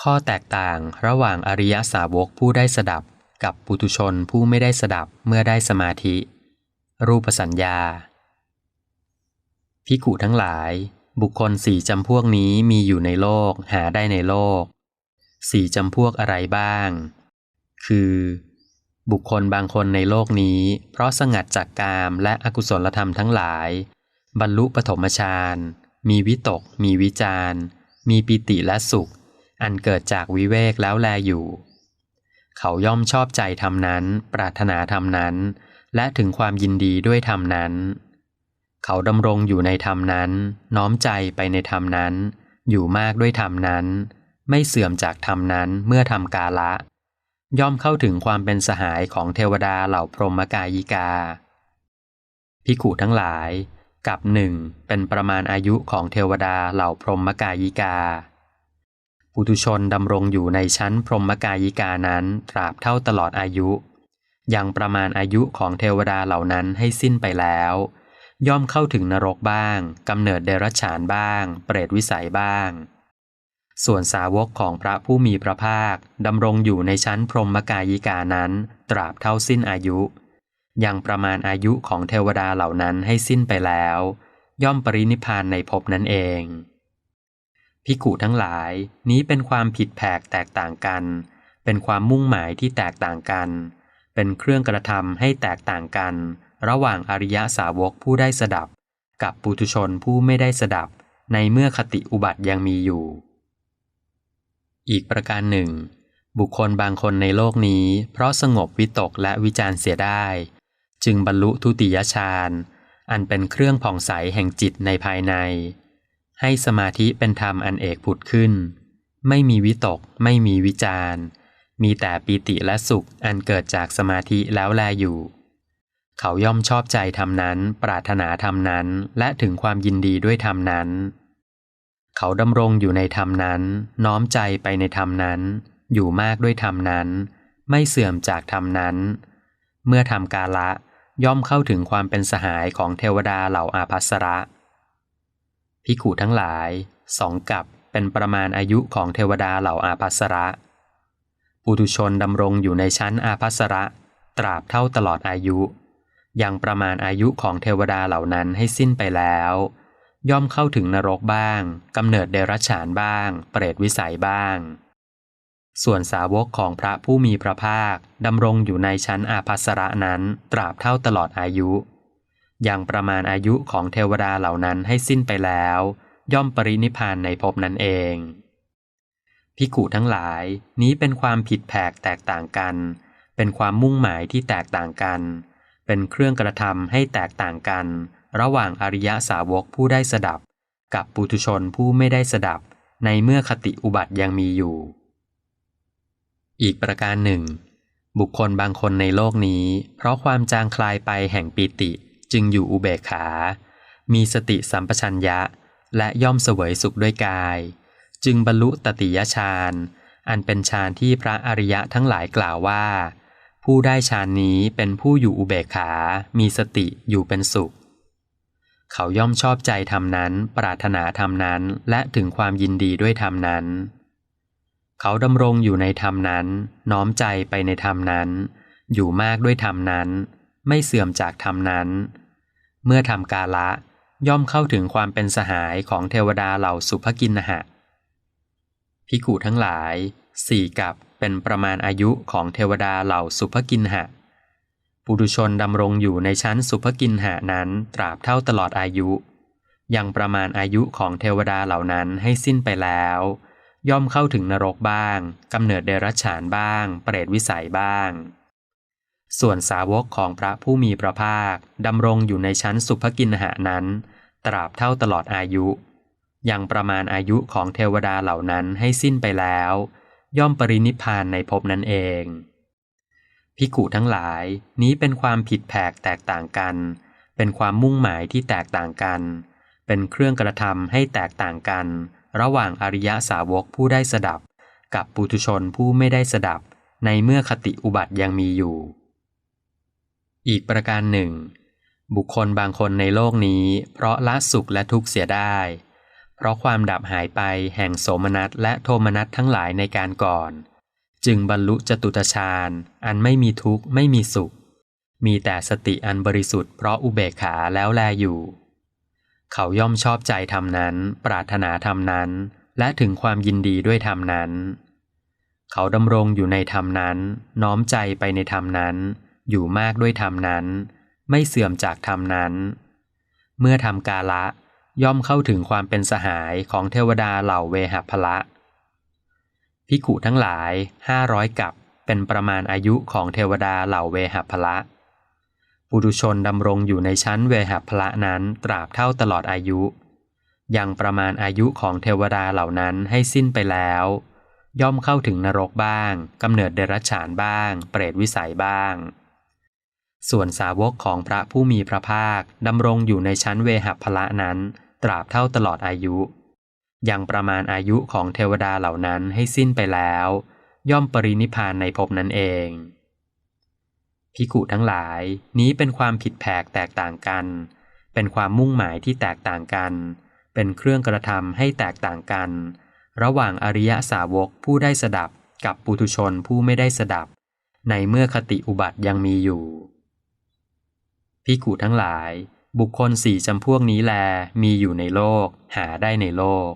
ข้อแตกต่างระหว่างอริยสาวกผู้ได้สดับ กับปุถุชนผู้ไม่ได้สดับเมื่อได้สมาธิ รูปสัญญา พิกุทั้งหลาย บุคคลสี่จำพวกนี้มีอยู่ในโลกหาได้ในโลกสี่จำพวกอะไรบ้าง คือ บุคคลบางคนในโลกนี้ เพราะสงัดจากกามและอกุศลธรรมทั้งหลาย บรรลุปฐมฌานมีวิตก มีวิจารมีปิติและสุข อันเกิดจากวิเวกแล้วแลอยู่ เขาย่อมชอบใจธรรมนั้น ปรารถนาธรรมนั้น และถึงความยินดีด้วยธรรมนั้น เขาดำรงอยู่ในธรรมนั้น น้อมใจไปในธรรมนั้น อยู่มากด้วยธรรมนั้น ไม่เสื่อมจากธรรมนั้นเมื่อทำกาละ ย่อมเข้าถึงความเป็นสหายของเทวดาเหล่าพรหมกายิกาพิขุทั้งหลายกับหนึ่งเป็นประมาณอายุของเทวดาเหล่าพรหมกายิกา ปุถุชนดำรงอยู่ในชั้นพรหมกายิกานั้นตราบเท่าตลอดอายุ ยังประมาณอายุของเทวดาเหล่านั้นให้สิ้นไปแล้ว ย่อมเข้าถึงนรกบ้างกำเนิดเดรัจฉานบ้าง เปรตวิสัยบ้าง ส่วนสาวกของพระผู้มีพระภาคดำรงอยู่ในชั้นพรหมกายิกานั้น ตราบเท่าสิ้นอายุ ยังประมาณอายุของเทวดาเหล่านั้นให้สิ้นไปแล้ว ย่อมปรินิพพานในภพนั้นเอง พิกุทั้งหลายนี้เป็นความผิดแผกแตกต่างกัน เป็นความมุ่งหมายที่แตกต่างกัน เป็นเครื่องกระทำให้แตกต่างกัน ระหว่างอริยสาวกผู้ได้สดับ กับปุถุชนผู้ไม่ได้สดับ ในเมื่อคติอุบัติยังมีอยู่ อีกประการหนึ่ง บุคคลบางคนในโลกนี้ เพราะสงบวิตกและวิจารเสียได้ จึงบรรลุทุติยฌานอันเป็นเครื่องผ่องใสแห่งจิตในภายใน ให้สมาธิเป็นธรรมอันเอกผุดขึ้น ไม่มีวิตก ไม่มีวิจารมีแต่ปีติและสุขอันเกิดจากสมาธิแล้วแลอยู่ เขาย่อมชอบใจธรรมนั้น ปรารถนาธรรมนั้น และถึงความยินดีด้วยธรรมนั้น เขาดำรงอยู่ในธรรมนั้น น้อมใจไปในธรรมนั้น อยู่มากด้วยธรรมนั้น ไม่เสื่อมจากธรรมนั้น เมื่อทำกาละย่อมเข้าถึงความเป็นสหายของเทวดาเหล่าอาภัสระ พิขุทั้งหลายสองกับเป็นประมาณอายุของเทวดาเหล่าอาภัสระปุถุชนดำรงอยู่ในชั้นอาภัสระตราบเท่าตลอดอายุ ยังประมาณอายุของเทวดาเหล่านั้นให้สิ้นไปแล้ว ย่อมเข้าถึงนรกบ้างกำเนิดเดรัจฉานบ้าง เปรตวิสัยบ้าง ส่วนสาวกของพระผู้มีพระภาคดำรงอยู่ในชั้นอาภัสระนั้นตราบเท่าตลอดอายุ ยังประมาณอายุของเทวดาเหล่านั้นให้สิ้นไปแล้ว ย่อมปรินิพานในภพนั้นเองพิกุทั้งหลายนี้เป็นความผิดแผกแตกต่างกัน เป็นความมุ่งหมายที่แตกต่างกัน เป็นเครื่องกระทำให้แตกต่างกัน ระหว่างอริยสาวกผู้ได้สดับ กับปุถุชนผู้ไม่ได้สดับ ในเมื่อคติอุบัติยังมีอยู่ อีกประการหนึ่ง บุคคลบางคนในโลกนี้ เพราะความจางคลายไปแห่งปีติ จึงอยู่อุเบกขา มีสติสัมปชัญญะ และย่อมเสวยสุขด้วยกาย จึงบรรลุตติยฌานอันเป็นฌานที่พระอริยะทั้งหลายกล่าวว่า ผู้ได้ฌานนี้เป็นผู้อยู่อุเบกขา มีสติอยู่เป็นสุข เขาย่อมชอบใจธรรมนั้น ปรารถนาธรรมนั้น และถึงความยินดีด้วยธรรมนั้น เขาดำรงอยู่ในธรรมนั้น น้อมใจไปในธรรมนั้น อยู่มากด้วยธรรมนั้น ไม่เสื่อมจากธรรมนั้น เมื่อทำกาละย่อมเข้าถึงความเป็นสหายของเทวดาเหล่าสุภกินหะพิกุทั้งหลายสี่กับเป็นประมาณอายุของเทวดาเหล่าสุภกินหะ ปุถุชนดำรงอยู่ในชั้นสุภกินหะนั้นตราบเท่าตลอดอายุ ยังประมาณอายุของเทวดาเหล่านั้นให้สิ้นไปแล้ว ย่อมเข้าถึงนรกบ้างกำเนิดเดรัจฉานบ้าง เปรตวิสัยบ้าง ส่วนสาวกของพระผู้มีพระภาคดำรงอยู่ในชั้นสุภกินหะนั้น ตราบเท่าตลอดอายุ ยังประมาณอายุของเทวดาเหล่านั้นให้สิ้นไปแล้ว ย่อมปรินิพานในภพนั้นเอง พิกุทั้งหลายนี้เป็นความผิดแผกแตกต่างกัน เป็นความมุ่งหมายที่แตกต่างกัน เป็นเครื่องกระทำให้แตกต่างกัน ระหว่างอริยสาวกผู้ได้สดับ กับปุถุชนผู้ไม่ได้สดับ ในเมื่อคติอุบัติยังมีอยู่ อีกประการหนึ่ง บุคคลบางคนในโลกนี้ เพราะละสุขและทุกข์เสียได้ เพราะความดับหายไปแห่งโสมนัสและโทมนัสทั้งหลายในการก่อน จึงบรรลุจตุตฌานอันไม่มีทุกข์ไม่มีสุข มีแต่สติอันบริสุทธิ์เพราะอุเบกขาแล้วแลอยู่ เขาย่อมชอบใจธรรมนั้น ปรารถนาธรรมนั้น และถึงความยินดีด้วยธรรมนั้น เขาดำรงอยู่ในธรรมนั้น น้อมใจไปในธรรมนั้น อยู่มากด้วยธรรมนั้น ไม่เสื่อมจากธรรมนั้น เมื่อทำกาละ ย่อมเข้าถึงความเป็นสหายของเทวดาเหล่าเวหพละพิกุทั้งหลายห้าร้อยกับเป็นประมาณอายุของเทวดาเหล่าเวหพละปุถุชนดำรงอยู่ในชั้นเวหพละนั้นตราบเท่าตลอดอายุ ยังประมาณอายุของเทวดาเหล่านั้นให้สิ้นไปแล้ว ย่อมเข้าถึงนรกบ้างกำเนิดเดรัจฉานบ้าง เปรตวิสัยบ้าง ส่วนสาวกของพระผู้มีพระภาคดำรงอยู่ในชั้นเวหพละนั้น ตราบเท่าตลอดอายุ ยังประมาณอายุของเทวดาเหล่านั้นให้สิ้นไปแล้ว ย่อมปรินิพานในภพนั้นเอง พิกุทั้งหลายนี้เป็นความผิดแผกแตกต่างกัน เป็นความมุ่งหมายที่แตกต่างกัน เป็นเครื่องกระทำให้แตกต่างกัน ระหว่างอริยสาวกผู้ได้สดับกับปุถุชนผู้ไม่ได้สดับ ในเมื่อคติอุบัติยังมีอยู่ พิกูทั้งหลาย บุคคลสี่จำพวกนี้แลมีอยู่ในโลก หาได้ในโลก